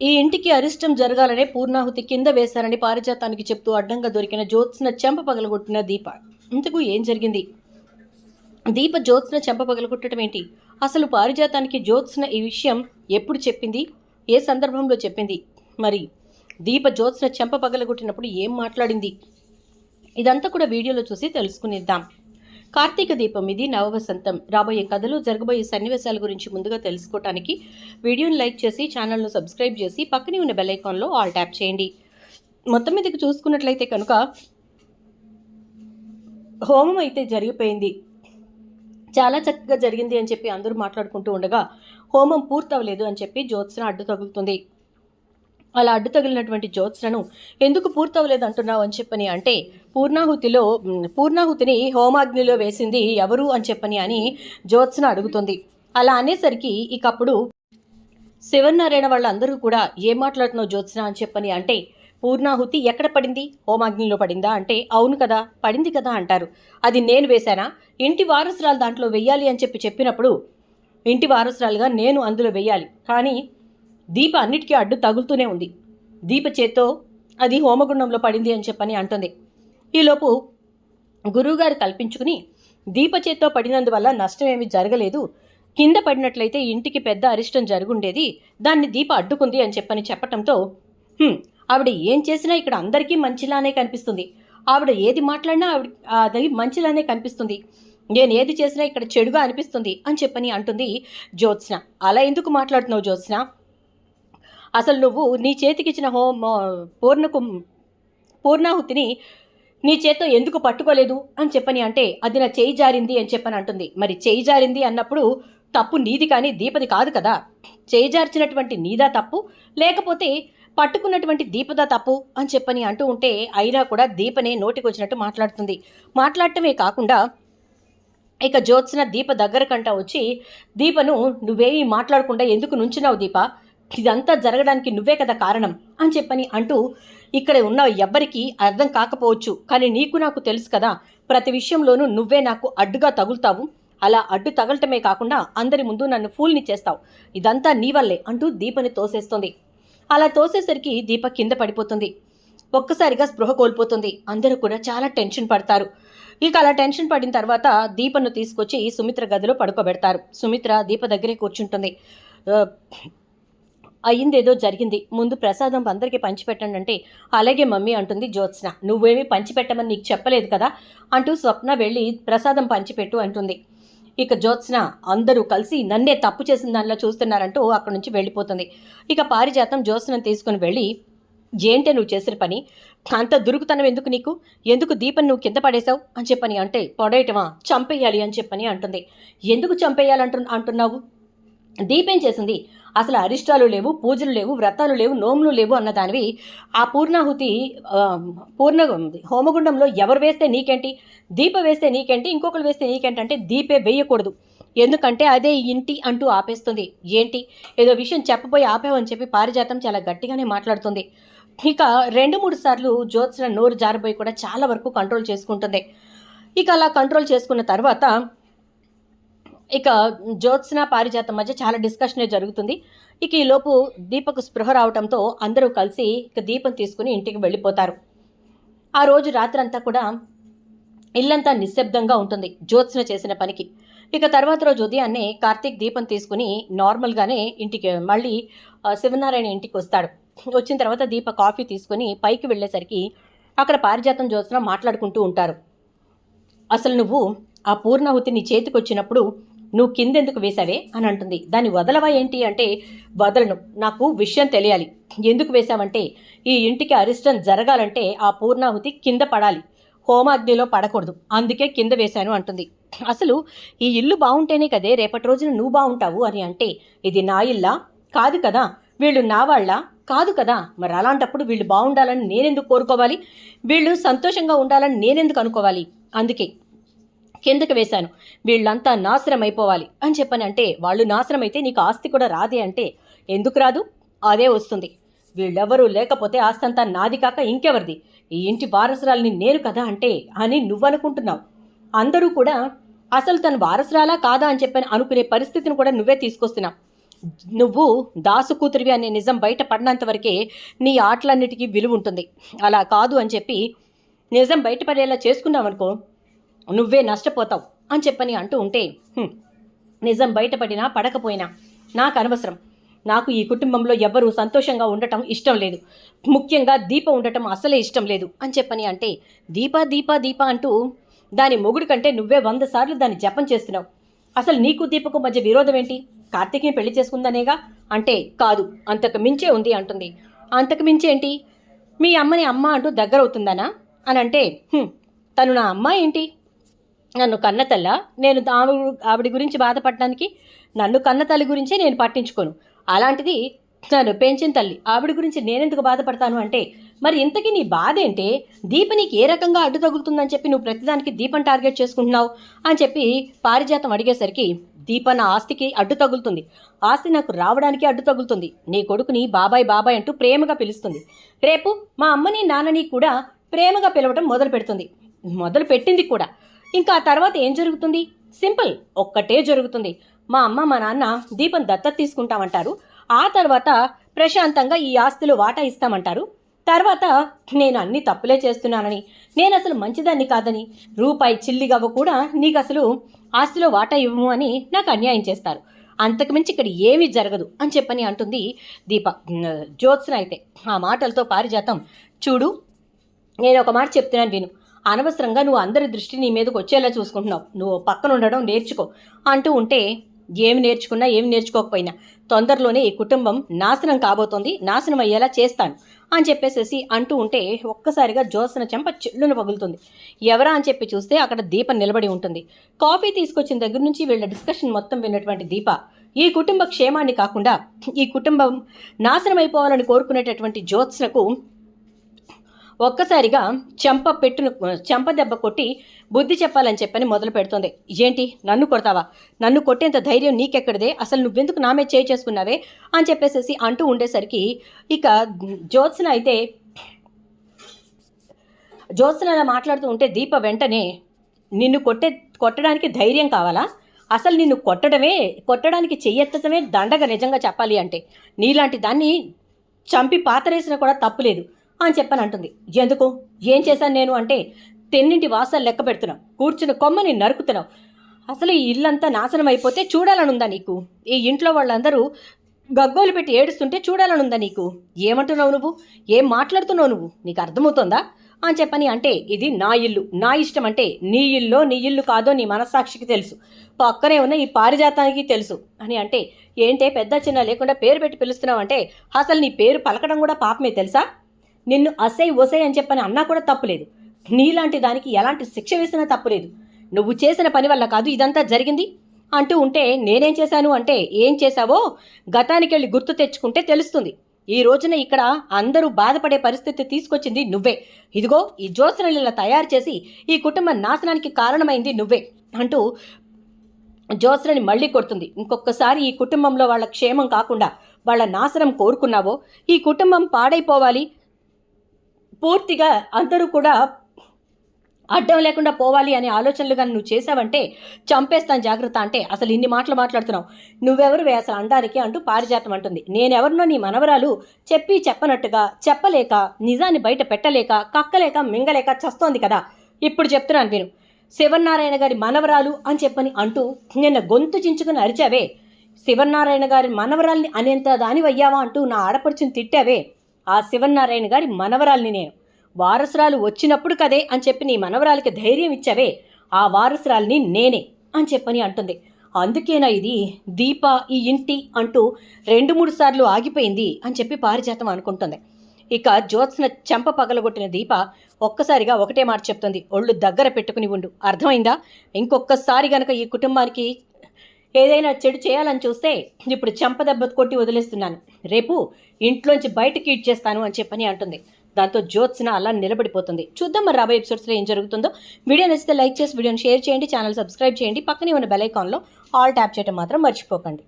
ఈ ఇంటికి అరిష్టం జరగాలనే పూర్ణాహుతి కింద వేశారని పారిజాతానికి చెప్తూ అడ్డంగా దొరికిన జ్యోత్స్న చెంప పగలగొట్టిన దీప. ఇంతకు ఏం జరిగింది? దీప జ్యోత్స్న చెంప పగలగొట్టడం ఏంటి? అసలు పారిజాతానికి జ్యోత్స్న ఈ విషయం ఎప్పుడు చెప్పింది? ఏ సందర్భంలో చెప్పింది? మరి దీప జ్యోత్స్న చెంప పగలగొట్టినప్పుడు ఏం మాట్లాడింది? ఇదంతా కూడా వీడియోలో చూసి తెలుసుకునిద్దాం. కార్తీక దీపం ఇది నవవసంతం. రాబోయే కథలు జరగబోయే సన్నివేశాల గురించి ముందుగా తెలుసుకోవటానికి వీడియోని లైక్ చేసి ఛానల్ను సబ్స్క్రైబ్ చేసి పక్కనే ఉన్న బెల్ ఐకాన్లో ఆల్ ట్యాప్ చేయండి. మొత్తం మీదకి చూసుకున్నట్లయితే కనుక హోమం అయితే జరిగిపోయింది. చాలా చక్కగా జరిగింది అని చెప్పి అందరూ మాట్లాడుకుంటూ ఉండగా హోమం పూర్తవలేదు అని చెప్పి జ్యోత్స్న అడ్డు తగులుతుంది. అలా అడ్డు తగిలినటువంటి జ్యోత్స్నను ఎందుకు పూర్తవలేదు అంటున్నావు? అని చెప్పని అంటే పూర్ణాహుతిలో పూర్ణాహుతిని హోమాగ్నిలో వేసింది ఎవరు అని చెప్పని అని జ్యోత్స్న అడుగుతుంది. అలా అనేసరికి ఇక అప్పుడు శివనారాయణ వాళ్ళందరూ కూడా ఏం మాట్లాడుతున్నావు జ్యోత్స్న అని చెప్పని అంటే పూర్ణాహుతి ఎక్కడ పడింది? హోమాగ్నిలో పడిందా? అంటే అవును కదా పడింది కదా అంటారు. అది నేను వేశానా? ఇంటి వారసురాలు దాంట్లో వెయ్యాలి అని చెప్పి చెప్పినప్పుడు ఇంటి వారసురాలుగా నేను అందులో వెయ్యాలి. కానీ దీప అన్నిటికీ అడ్డు తగులుతూనే ఉంది. దీప చేత్తో అది హోమగుండంలో పడింది అని చెప్పని అంటుంది. ఈలోపు గురువుగారు కల్పించుకుని దీప చేత్తో పడినందువల్ల నష్టం ఏమీ జరగలేదు. కింద పడినట్లయితే ఇంటికి పెద్ద అరిష్టం జరుగుండేది. దాన్ని దీప అడ్డుకుంది అని చెప్పని చెప్పటంతో ఆవిడ ఏం చేసినా ఇక్కడ అందరికీ మంచిలానే కనిపిస్తుంది. ఆవిడ ఏది మాట్లాడినా ఆవిడ అది మంచిలానే కనిపిస్తుంది. నేను ఏది చేసినా ఇక్కడ చెడుగా అనిపిస్తుంది అని చెప్పని అంటుంది జ్యోత్స్న. అలా ఎందుకు మాట్లాడుతున్నావు జ్యోత్స్న? అసలు నువ్వు నీ చేతికిచ్చిన హోమ పూర్ణకు పూర్ణాహుతిని నీ చేత్తో ఎందుకు పట్టుకోలేదు అని చెప్పని అంటే అది నా చేయి జారింది అని చెప్పని అంటుంది. మరి చేయి జారింది అన్నప్పుడు తప్పు నీది కానీ దీపది కాదు కదా. చేయి జార్చినటువంటి నీదా తప్పు? లేకపోతే పట్టుకున్నటువంటి దీపదా తప్పు? అని చెప్పని అంటూ ఉంటే అయినా కూడా దీపనే నోటికొచ్చినట్టు మాట్లాడుతుంది. మాట్లాడటమే కాకుండా ఇక జ్యోత్స్న దీప దగ్గర కంట వచ్చి దీపను నువ్వేమీ మాట్లాడకుండా ఎందుకు నుంచున్నావు దీప? ఇదంతా జరగడానికి నువ్వే కదా కారణం అని చెప్పని అంటూ ఇక్కడ ఉన్న ఎవ్వరికీ అర్థం కాకపోవచ్చు. కానీ నీకు నాకు తెలుసు కదా ప్రతి విషయంలోనూ నువ్వే నాకు అడ్డుగా తగులుతావు. అలా అడ్డు తగలటమే కాకుండా అందరి ముందు నన్ను ఫూల్ని చేస్తావు. ఇదంతా నీ వల్లే అంటూ దీపని తోసేస్తుంది. అలా తోసేసరికి దీప కింద పడిపోతుంది. ఒక్కసారిగా స్పృహ కోల్పోతుంది. అందరూ కూడా చాలా టెన్షన్ పడతారు. ఇక అలా టెన్షన్ పడిన తర్వాత దీపను తీసుకొచ్చి సుమిత్ర గదిలో పడుకోబెడతారు. సుమిత్ర దీప దగ్గరే కూర్చుంటుంది. అయ్యిందేదో జరిగింది. ముందు ప్రసాదం అందరికీ పంచిపెట్టండి అంటే అలాగే మమ్మీ అంటుంది జ్యోత్స్న. నువ్వేమీ పంచిపెట్టమని నీకు చెప్పలేదు కదా అంటూ స్వప్న వెళ్ళి ప్రసాదం పంచిపెట్టు అంటుంది. ఇక జ్యోత్స్న అందరూ కలిసి నన్నే తప్పు చేసిన దానిలో చూస్తున్నారంటూ అక్కడి నుంచి వెళ్ళిపోతుంది. ఇక పారిజాతం జ్యోత్స్నను తీసుకుని వెళ్ళి ఏంటే నువ్వు చేసిన పని? అంత దురుకుతనం ఎందుకు నీకు? ఎందుకు దీపం నువ్వు కింద పడేశావు? అని చెప్పని అంటే పొడేయటమా? చంపేయాలి అని చెప్పని అంటుంది. ఎందుకు చంపేయాలంటు అంటున్నావు? దీపేం చేసింది. అసలు అరిష్టాలు లేవు పూజలు లేవు వ్రతాలు లేవు నోములు లేవు అన్నదానివి ఆ పూర్ణాహుతి పూర్ణ హోమగుండంలో ఎవరు వేస్తే నీకేంటి? దీప వేస్తే నీకేంటి? ఇంకొకరు వేస్తే నీకేంటి అంటే దీపే వేయకూడదు. ఎందుకంటే అదే ఇంటి అంటూ ఆపేస్తుంది. ఏంటి? ఏదో విషయం చెప్పబోయి ఆపేవని చెప్పి పారిజాతం చాలా గట్టిగానే మాట్లాడుతుంది. ఇక రెండు మూడు సార్లు జ్యోత్స్న నోరు జారిపోయి కూడా చాలా వరకు కంట్రోల్ చేసుకుంటుంది. ఇక అలా కంట్రోల్ చేసుకున్న తర్వాత ఇక జ్యోత్స్న పారిజాతం మధ్య చాలా డిస్కషనే జరుగుతుంది. ఇక ఈలోపు దీపకు స్పృహ రావడంతో అందరూ కలిసి ఇక దీపం తీసుకుని ఇంటికి వెళ్ళిపోతారు. ఆ రోజు రాత్రంతా కూడా ఇల్లంతా నిశ్శబ్దంగా ఉంటుంది జ్యోత్స్న చేసిన పనికి. ఇక తర్వాత రోజు ఉదయాన్నే కార్తీక్ దీపం తీసుకుని నార్మల్గానే ఇంటికి మళ్ళీ శివనారాయణ ఇంటికి వస్తాడు. వచ్చిన తర్వాత దీప కాఫీ తీసుకుని పైకి వెళ్ళేసరికి అక్కడ పారిజాతం జ్యోత్స్న మాట్లాడుకుంటూ ఉంటారు. అసలు నువ్వు ఆ పూర్ణాహుతి నీ చేతికి వచ్చినప్పుడు నువ్వు కిందెందుకు వేశావే? అని అంటుంది. దాన్ని వదలవా ఏంటి అంటే వదలను. నాకు విషయం తెలియాలి. ఎందుకు వేశావంటే ఈ ఇంటికి అరిష్టం జరగాలంటే ఆ పూర్ణాహుతి కింద పడాలి. హోమాగ్నిలో పడకూడదు. అందుకే కింద వేశాను అంటుంది. అసలు ఈ ఇల్లు బాగుంటేనే కదే రేపటి రోజున నువ్వు బాగుంటావు అని అంటే ఇది నా ఇల్లా? కాదు కదా. వీళ్ళు నా వాళ్ళ? కాదు కదా. మరి అలాంటప్పుడు వీళ్ళు బాగుండాలని నేనెందుకు కోరుకోవాలి? వీళ్ళు సంతోషంగా ఉండాలని నేనెందుకు అనుకోవాలి? అందుకే కిందకి వేశాను. వీళ్ళంతా నాశనం అయిపోవాలి అని చెప్పని అంటే వాళ్ళు నాశనం అయితే నీకు ఆస్తి కూడా రాదే అంటే ఎందుకు రాదు? అదే వస్తుంది. వీళ్ళెవరూ లేకపోతే ఆస్తి అంతా నాది కాక ఇంకెవరిది? ఈ ఇంటి వారసురాలిని నేను కదా అంటే అని నువ్వనుకుంటున్నావు. అందరూ కూడా అసలు తను వారసురాలా కాదా అని చెప్పని అనుకునే పరిస్థితిని కూడా నువ్వే తీసుకొస్తున్నావు. నువ్వు దాసు కూతురివి అనే నిజం బయట పడినంత వరకే నీ ఆటలన్నిటికీ విలువ ఉంటుంది. అలా కాదు అని చెప్పి నిజం బయటపడేలా చేసుకున్నావనుకో నువ్వే నష్టపోతావు అని చెప్పని అంటూ ఉంటే నిజం బయటపడినా పడకపోయినా నాకు అనవసరం. నాకు ఈ కుటుంబంలో ఎవ్వరూ సంతోషంగా ఉండటం ఇష్టం లేదు. ముఖ్యంగా దీప ఉండటం అసలే ఇష్టం లేదు అని చెప్పని అంటే దీప దీప దీప అంటూ దాని మొగుడు కంటే నువ్వే వంద సార్లు దాన్ని జపం చేస్తున్నావు. అసలు నీకు దీపకు మధ్య విరోధం ఏంటి? కార్తీక్ని పెళ్ళి చేసుకుందనేగా? అంటే కాదు అంతకు మించే ఉంది అంటుంది. అంతకు మించేంటి మీ అమ్మని అమ్మ అంటూ దగ్గర అవుతుందనా అని అంటే తను నా అమ్మ ఏంటి? నన్ను కన్నతల్ల నేను ఆవిడ ఆవిడ గురించి బాధపడడానికి నన్ను కన్నతల్లి గురించే నేను పట్టించుకోను. అలాంటిది నన్ను పెంచిన తల్లి ఆవిడ గురించి నేనెందుకు బాధపడతాను అంటే మరి ఇంతకీ నీ బాధ ఏంటే దీప నీకు ఏ రకంగా అడ్డు తగులుతుందని చెప్పి నువ్వు ప్రతిదానికి దీపం టార్గెట్ చేసుకుంటున్నావు అని చెప్పి పారిజాతం అడిగేసరికి దీప నా ఆస్తికి అడ్డు తగులుతుంది. ఆస్తి నాకు రావడానికి అడ్డు తగులుతుంది. నీ కొడుకుని బాబాయ్ బాబాయ్ అంటూ ప్రేమగా పిలుస్తుంది. రేపు మా అమ్మని నాన్నని కూడా ప్రేమగా పిలవడం మొదలు పెడుతుంది మొదలు పెట్టింది కూడా. ఇంకా తర్వాత ఏం జరుగుతుంది? సింపుల్ ఒక్కటే జరుగుతుంది. మా అమ్మ మా నాన్న దీపం దత్తత తీసుకుంటామంటారు. ఆ తర్వాత ప్రశాంతంగా ఈ ఆస్తిలో వాటా ఇస్తామంటారు. తర్వాత నేను అన్ని తప్పులే చేస్తున్నానని నేను అసలు మంచిదాన్ని కాదని రూపాయి చిల్లిగవ్వ కూడా నీకు అసలు ఆస్తిలో వాటా ఇవ్వము అని నాకు అన్యాయం చేస్తారు. అంతకుమించి ఇక్కడ ఏమీ జరగదు అని చెప్పని అంటుంది దీప. జ్యోత్స్న అయితే ఆ మాటలతో పారిజాతం. చూడు నేను ఒక మాట చెప్తున్నాను విను. అనవసరంగా నువ్వు అందరి దృష్టి నీ మీదకి వచ్చేలా చూసుకుంటున్నావు. నువ్వు పక్కన ఉండడం నేర్చుకో అంటూ ఉంటే ఏమి నేర్చుకున్నా ఏమి నేర్చుకోకపోయినా తొందరలోనే ఈ కుటుంబం నాశనం కాబోతోంది నాశనం అయ్యేలా చేస్తాను అని చెప్పేసేసి అంటూ ఉంటే ఒక్కసారిగా జ్యోత్సన చెంప చెల్లున పగులుతుంది. ఎవరా అని చెప్పి చూస్తే అక్కడ దీప నిలబడి ఉంటుంది. కాఫీ తీసుకొచ్చిన దగ్గర నుంచి వీళ్ళ డిస్కషన్ మొత్తం విన్నటువంటి దీప ఈ కుటుంబ క్షేమాన్ని కాకుండా ఈ కుటుంబం నాశనం అయిపోవాలని కోరుకునేటటువంటి జ్యోత్స్నకు ఒక్కసారిగా చెంప పెట్టును చెంప దెబ్బ కొట్టి బుద్ధి చెప్పాలని చెప్పని మొదలు పెడుతుంది. ఏంటి నన్ను కొడతావా? నన్ను కొట్టేంత ధైర్యం నీకెక్కడిదే? అసలు నువ్వెందుకు నామే చేయి చేసుకున్నావే? అని చెప్పేసేసి అంటూ ఉండేసరికి ఇక జ్యోత్స్న అయితే జ్యోత్స్న అలా మాట్లాడుతూ ఉంటే దీప వెంటనే నిన్ను కొట్టే కొట్టడానికి ధైర్యం కావాలా? అసలు నిన్ను కొట్టడమే కొట్టడానికి చెయ్యెత్తడమే దండగ నిజంగా చెప్పాలి అంటే. నీలాంటి దాన్ని చంపి పాతరేసినా కూడా తప్పులేదు అని చెప్పని అంటుంది ఎందుకు? ఏం చేశాను నేను అంటే తెన్నింటి వాసాలు లెక్క పెడుతున్నావు. కూర్చుని కొమ్మని నరుకుతున్నావు. అసలు ఈ ఇల్లంతా నాశనం అయిపోతే చూడాలనుందా నీకు? ఈ ఇంట్లో వాళ్ళందరూ గగ్గోలు పెట్టి ఏడుస్తుంటే చూడాలనుందా నీకు? ఏమంటున్నావు నువ్వు? ఏం మాట్లాడుతున్నావు నువ్వు? నీకు అర్థమవుతుందా? అని చెప్పని అంటే ఇది నా ఇల్లు. నా ఇష్టం అంటే నీ ఇల్లో నీ ఇల్లు కాదో నీ మనస్సాక్షికి తెలుసు. పక్కనే ఉన్న ఈ పారిజాతానికి తెలుసు. అని అంటే ఏంటే పెద్ద చిన్న లేకుండా పేరు పెట్టి పిలుస్తున్నావు అంటే అసలు నీ పేరు పలకడం కూడా పాపమే తెలుసా? నిన్ను అసై ఒసై అని చెప్పని అన్నా కూడా తప్పులేదు. నీలాంటి దానికి ఎలాంటి శిక్ష వేసినా తప్పులేదు. నువ్వు చేసిన పని వల్ల కాదు ఇదంతా జరిగింది అంటూ ఉంటే నేనేం చేశాను అంటే ఏం చేశావో గతానికి వెళ్ళి గుర్తు తెచ్చుకుంటే తెలుస్తుంది. ఈ రోజున ఇక్కడ అందరూ బాధపడే పరిస్థితి తీసుకొచ్చింది నువ్వే. ఇదిగో ఈ జ్యోత్సనలు తయారు చేసి ఈ కుటుంబ నాశనానికి కారణమైంది నువ్వే అంటూ జ్యోత్స్నని మళ్ళీ కొడుతుంది. ఇంకొకసారి ఈ కుటుంబంలో వాళ్ళ క్షేమం కాకుండా వాళ్ళ నాశనం కోరుకున్నావో ఈ కుటుంబం పాడైపోవాలి పూర్తిగా అందరూ కూడా అడ్డం లేకుండా పోవాలి అనే ఆలోచనలు కానీ నువ్వు చేసావంటే చంపేస్తాను జాగ్రత్త అంటే అసలు ఇన్ని మాటలు మాట్లాడుతున్నావు. నువ్వెవరు అసలు అనడానికి అంటూ పారిజాతం అంటుంది. నేనెవరినో నీ మనవరాలు చెప్పి చెప్పనట్టుగా చెప్పలేక నిజాన్ని బయట పెట్టలేక కక్కలేక మింగలేక చస్తోంది కదా. ఇప్పుడు చెప్తున్నాను నేను శివనారాయణ గారి మనవరాలు అని చెప్పని అంటూ నిన్న గొంతు చించుకుని అరిచావే. శివనారాయణ గారి మనవరాల్ని అనేంత దానివయ్యావా అంటూ నా ఆడపడుచుని తిట్టావే. ఆ శివనారాయణ గారి మనవరాల్ని నేను. వారసురాలు వచ్చినప్పుడు కదే అని చెప్పి నీ మనవరాలకి ధైర్యం ఇచ్చావే ఆ వారసురాల్ని నేనే అని చెప్పని అంటుంది. అందుకేనా ఇది? దీప ఈ ఇంటి అంటూ రెండు మూడు సార్లు ఆగిపోయింది అని చెప్పి పారిజాతం అనుకుంటుంది. ఇక జ్యోత్స్న చెంప పగలగొట్టిన దీప ఒక్కసారిగా ఒకటే మాట చెప్తుంది. ఒళ్ళు దగ్గర పెట్టుకుని ఉండు. అర్థమైందా? ఇంకొకసారి గనక ఈ కుటుంబానికి ఏదైనా చెడు చేయాలని చూస్తే ఇప్పుడు చెంపదెబ్బ కొట్టి వదిలేస్తున్నాను. రేపు ఇంట్లోంచి బయటకి ఇచ్చేస్తాను అని చెప్పని అంటుంది. దాంతో జ్యోత్స్న అలా నిలబడిపోతుంది. చూద్దాం మరి రాబోయే ఎపిసోడ్స్లో ఏం జరుగుతుందో. వీడియో నచ్చితే లైక్ చేసి వీడియోని షేర్ చేయండి ఛానల్ సబ్స్క్రైబ్ చేయండి. పక్కనే ఉన్న బెల్ ఐకాన్లో ఆల్ ట్యాప్ చేయడం మాత్రం మర్చిపోకండి.